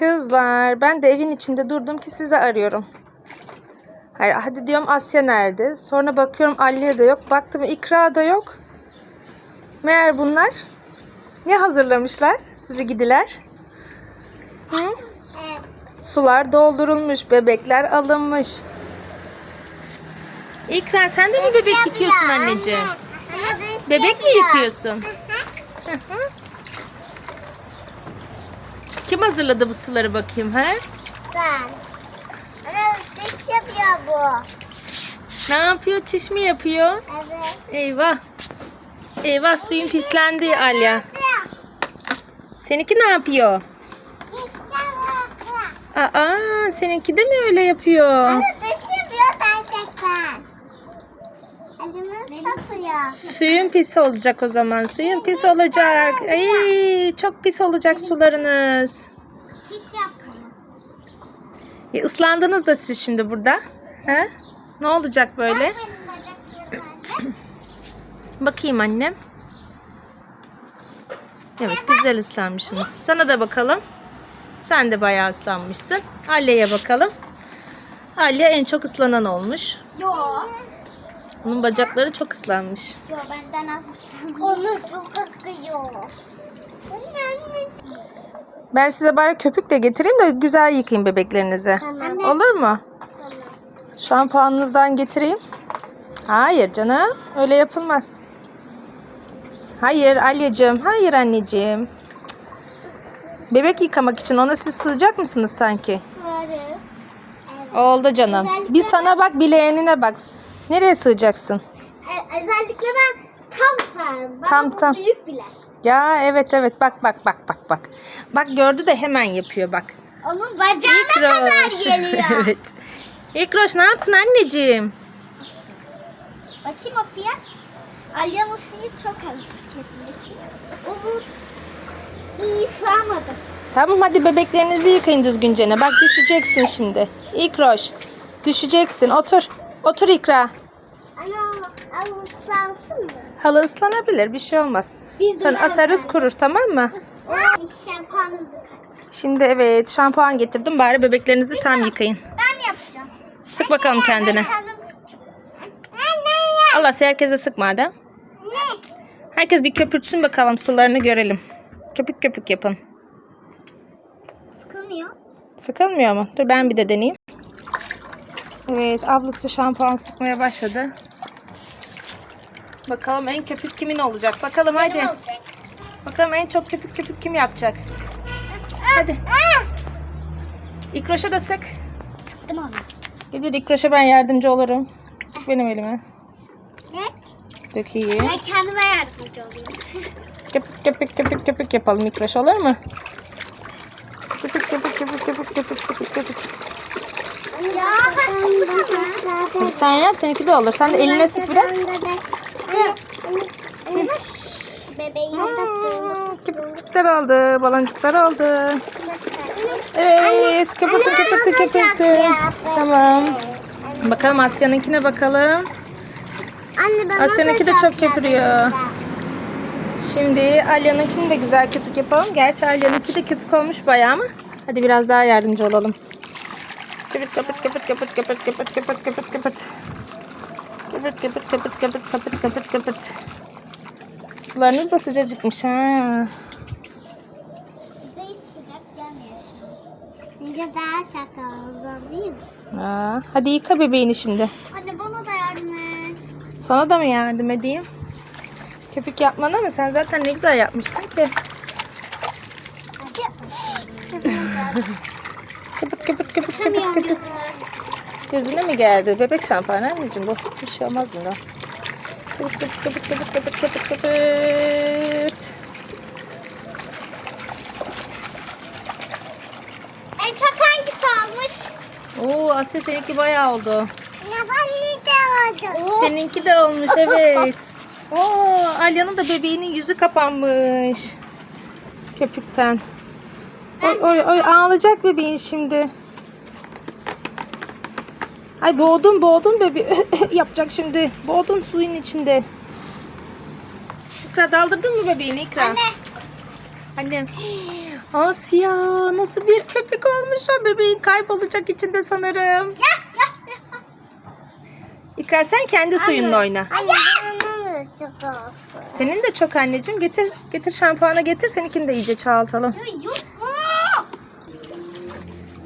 Kızlar ben de evin içinde durdum ki sizi arıyorum. Hayır, hadi diyorum Asya nerede? Sonra bakıyorum Aliye de yok. Baktım İkra da yok. Meğer bunlar ne hazırlamışlar sizi gidiler? Hı? Sular doldurulmuş, bebekler alınmış. İkra sen de mi bebek yıkıyorsun anneciğim? Bebek mi yıkıyorsun? Kim hazırladı bu suları bakayım ha? Sen. Ana dış yapıyor bu. Ne yapıyor? Çiş mi yapıyor? Evet. Eyvah. Eyvah suyun pislendi Alya. Seninki ne yapıyor? Aa, seninki de mi öyle yapıyor? Ana Suyun pis olacak o zaman. Suyun pis olacak. Ay, çok pis olacak sularınız. Çiş yapıyor. E, ıslandınız da siz şimdi burada. He? Ne olacak böyle? Bakayım annem. Evet güzel ıslanmışsınız. Sana da bakalım. Sen de bayağı ıslanmışsın. Alya'ya bakalım. Alya en çok ıslanan olmuş. Yo. Onun bacakları çok ıslanmış. Yo benden az. Onu su kakıyor. Ben size bari köpük de getireyim de güzel yıkayın bebeklerinizi. Tamam. Olur mu? Şampuanınızdan getireyim. Hayır canım. Öyle yapılmaz. Hayır Alyacığım. Hayır anneciğim. Bebek yıkamak için ona siz sığacak mısınız sanki? Varız. Oldu canım. Bir sana bak bileğenine bak. Nereye sığacaksın? E, özellikle ben tam sarım. Bana Tam, tam. büyük bile. Ya evet evet bak bak bak bak bak. Bak gördü de hemen yapıyor bak. Onun bacağına kadar geliyor. evet. İkroş ne yaptın anneciğim? Bakayım o siyah. Alya'nın suyu çok azmış kesinlikle. O bu iyi sığamadım. Tamam hadi bebeklerinizi yıkayın düzgünce. Bak düşeceksin şimdi. İkroş. Düşeceksin. Otur. Otur İkra. Ana o ıslansın mı? Halı ıslanabilir. Bir şey olmaz. Biz Sen de asarız kurur tamam mı? Şimdi evet şampuan getirdim. Bari bebeklerinizi tam yıkayın. Ben yapacağım. Sık bakalım kendine. Ben. Anne. Allah herkese sık madem. Ne? Herkes bir köpürtsün bakalım sularını görelim. Köpük köpük yapın. Sıkılmıyor. Sıkılmıyor mu? Dur ben bir de deneyeyim. Evet ablası şampuan sıkmaya başladı. Bakalım en köpük kimin olacak? Bakalım hadi. Ne olacak? Bakalım en çok köpük köpük kim yapacak? Hadi. İkroş'a da sık. Sıktım onu. Gelir İkroş'a ben yardımcı olurum. Sık benim elime. Ne? Dökeyim. Ben kendime yardımcı olayım. Köpük köpük köpük köpük yapalım İkroş olur mu? Köpük köpük köpük köpük köpük köpük köpük. Ya ben sıkılmam. Hadi sen yap seninki de olur. Sen de eline sık biraz. Bebeğim Köpükler oldu, baloncuklar oldu. Evet, köpürtün köpürtün köpürtün. Tamam. Bakalım Asya'nınkine bakalım. Asya'nınki de çok köpürüyor. Şimdi Alya'nınkini de güzel köpük yapalım. Gerçi Alya'nınki de köpük olmuş bayağı ama. Hadi biraz daha yardımcı olalım. Köpürt köpürt köpürt köpürt köpürt köpürt köpürt köpürt köpürt. Köpürt köpürt köpürt köpürt köpürt köpürt köpürt. Sularınız da sıcacıkmış ha. Bize hiç sıcak gelmiyor an. Çünkü daha şaka değil mi? Aa, hadi yıka bebeğini şimdi. Anne bana da yardım et. Sana da mı yardım edeyim? Köpük yapmana mı? Sen zaten ne güzel yapmışsın ki. Köpük köpük Açamıyorum köpük. gözümü. Gözüne mi geldi? Bebek şampuanı anneciğim bu. Bir şey olmaz bundan. Köpük köpük köpük köpük köpük köpük köpük. En çok hangisi almış? Oo Asya seninki bayağı oldu. Ya ben ne de oldu? Seninki de olmuş evet. Oo Alya'nın da bebeğinin yüzü kapanmış. Köpükten. Oy oy oy ağlayacak bebeğin şimdi. Ay boğdum boğdum bebeği. Yapacak şimdi. Boğdum suyun içinde. İkra daldırdın mı bebeğini İkra? Anne. Annem. Asya nasıl bir köpük olmuş o bebeğin kaybolacak içinde sanırım. İkrar sen kendi suyunla oyna. Anne. Senin de çok anneciğim. Getir getir şampuanı getir. Seninkini de iyice çoğaltalım. Yok?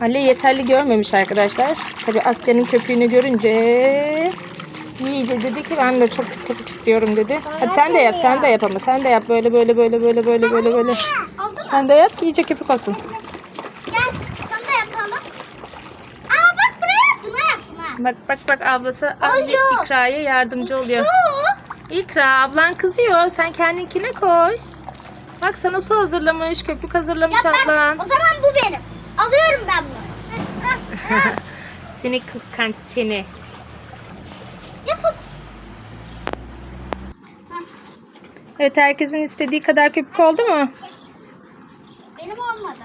Ali yeterli görmemiş arkadaşlar. Tabi Asya'nın köpüğünü görünce iyice dedi ki ben de çok köpük istiyorum dedi. Hadi sen de yap, sen de yap ama sen de yap böyle böyle böyle böyle böyle böyle böyle. Sen de yap ki iyice köpük olsun. Bak. Bak bak ablası Oluyor. İkra'ya yardımcı oluyor. İkra ablan kızıyor. Sen kendinkine koy. Bak sana su hazırlamış, köpük hazırlamış Ya ben, ablan. o zaman bu benim. Alıyorum ben bunu. Seni kıskanç seni. Yap o Evet herkesin istediği kadar köpük oldu mu? Benim olmadı.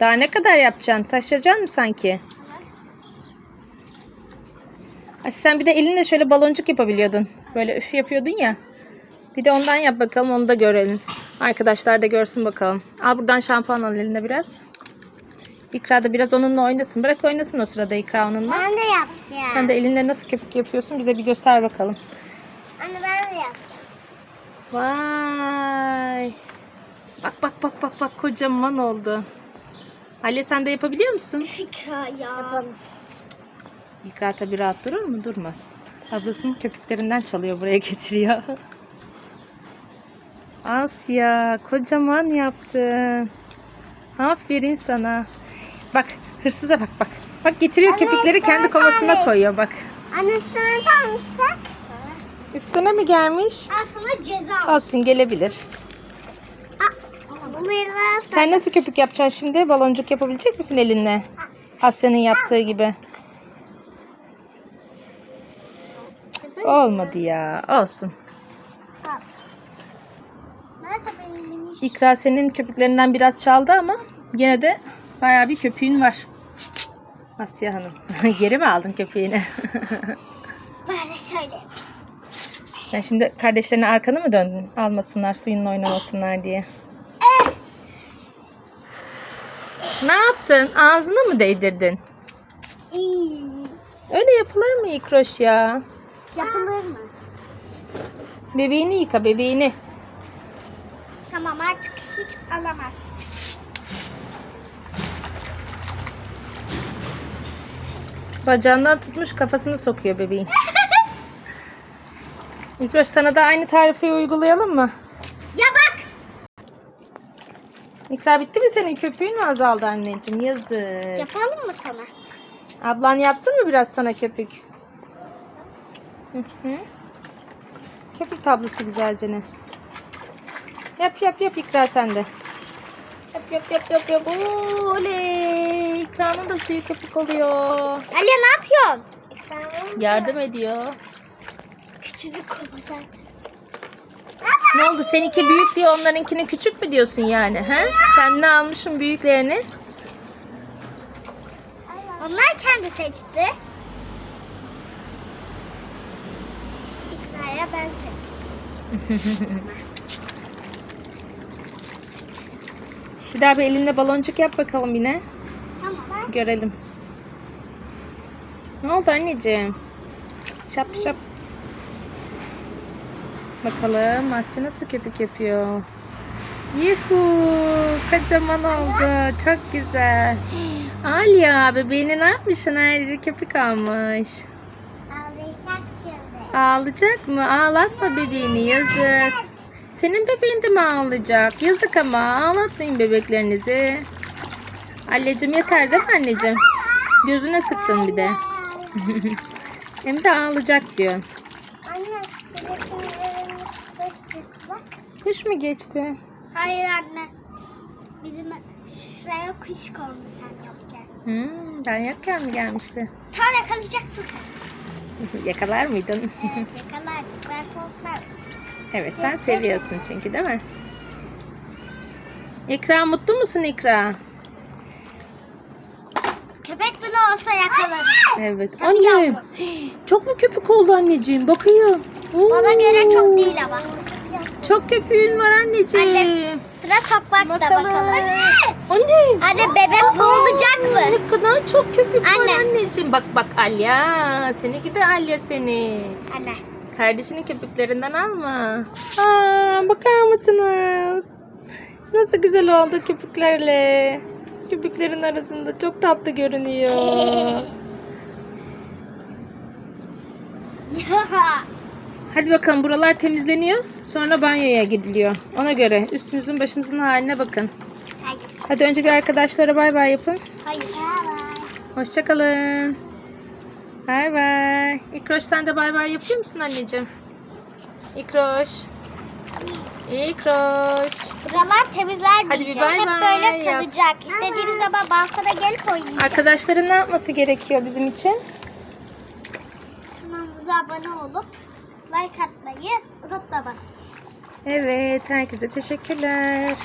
Daha ne kadar yapacaksın? Taşıracaksın mı sanki? Ay, sen bir de elinle şöyle baloncuk yapabiliyordun. Böyle üf yapıyordun ya. Bir de ondan yap bakalım onu da görelim. Arkadaşlar da görsün bakalım. Al buradan şampuan al eline biraz. İkra da biraz onunla oynasın. Bırak oynasın o sırada İkra onunla. Ben de yapacağım. Sen de elinle nasıl köpük yapıyorsun bize bir göster bakalım. Anne ben de yapacağım. Vay. Bak bak bak bak bak kocaman oldu. Ali sen de yapabiliyor musun? Fikra ya. Yapalım. İkra tabi rahat durur mu? Durmaz. Ablasının köpüklerinden çalıyor buraya getiriyor. Asya kocaman yaptın. Aferin sana. Bak hırsıza bak bak. Bak getiriyor Anne, köpükleri kendi kovasına kahve koyuyor bak. Anne sana kalmış bak. Üstüne mi gelmiş? Sana ceza. Olsun gelebilir. Yılan Sen nasıl köpük yapacaksın şimdi? Baloncuk yapabilecek misin elinle? Asya'nın yaptığı gibi. Olmadı ya. Olsun. At. Nerede benim miniş? İkra senin köpüklerinden biraz çaldı ama yine de bayağı bir köpüğün var. Asya Hanım. Geri mi aldın köpüğünü? Böyle şöyle. Sen şimdi kardeşlerine arkanı mı döndün? Almasınlar, suyunla oynamasınlar diye. Ne yaptın? Ağzına mı değdirdin? Öyle yapılır mı İkroş ya? Yapılır mı? Bebeğini yıka bebeğini. Tamam artık hiç alamaz. Bacağından tutmuş kafasını sokuyor bebeğin. İkroş sana da aynı tarifi uygulayalım mı? Ya bak. İkrar bitti mi senin köpüğün mü azaldı anneciğim? Yazık. Yapalım mı sana? Ablan yapsın mı biraz sana köpük? Hı hı. Köpük tablosu güzelce ne? Yap yap yap İkra sen de. Yap yap yap yap yap. Oley. İkra'nın da suyu köpük oluyor. Aliye ne yapıyorsun? Yardım ediyor. Küçücük kova zaten. Ne oldu seninki büyük diye onlarınkinin küçük mü diyorsun yani? He? Kendine almışsın büyüklerini. Onlar kendi seçti. İkra'ya ben seçtim. Bir daha bir elinle baloncuk yap bakalım yine. Tamam. Görelim. Ne oldu anneciğim? Şap şap. Bakalım Asya nasıl köpük yapıyor. Yuhu kocaman oldu. Çok güzel. Aliya bebeğine ne yapmışsın? Her yeri köpük almış. Ağlayacak şimdi. Ağlayacak mı? Ağlatma bebeğini yazık. Senin bebeğin de mi ağlayacak? Yazık ama ağlatmayın bebeklerinizi. Anneciğim yeter değil mi anneciğim? Gözüne sıktın bir de. Hem de ağlayacak diyor. Anne, geçti. Bak. Kuş mu geçti? Hayır anne. Bizim şuraya kuş kondu sen yokken. Hmm, ben yokken mi gelmişti? Tam yakalayacaktık. Yakalar mıydın? Evet yakalardık. Ben korkmam. evet sen seviyorsun çünkü değil mi? İkra mutlu musun İkra? Köpek bile olsa yakalarım. Evet. Tabii Annem. yavrum. Çok mu köpük oldu anneciğim? Bakayım. Bana göre çok değil ama. Çok köpüğün var anneciğim. Anne sıra sokmakta Bakalım. bakalım. Anne. Anne bebek boğulacak mı? Ne kadar çok köpük Anne. var anneciğim. Bak bak Alya. Seni gidi Alya seni. Anne. Kardeşinin köpüklerinden alma. Aa, bakar mısınız? Nasıl güzel oldu köpüklerle. Köpüklerin arasında çok tatlı görünüyor. Hadi bakalım buralar temizleniyor. Sonra banyoya gidiliyor. Ona göre üstünüzün başınızın haline bakın. Hayır. Hadi önce bir arkadaşlara bay bay yapın. Hayır. Hoşçakalın. Bay bay. İkroş sen de bay bay yapıyor musun anneciğim? İkroş. İkroş. Buralar Hadi temizlenmeyecek. bir bay Hep bay böyle yap. kalacak. İstediğimiz zaman balkona gelip oynayacağız. Arkadaşların ne yapması gerekiyor bizim için? Kanalımıza abone olup like atmayı unutmamasın. Evet, herkese teşekkürler.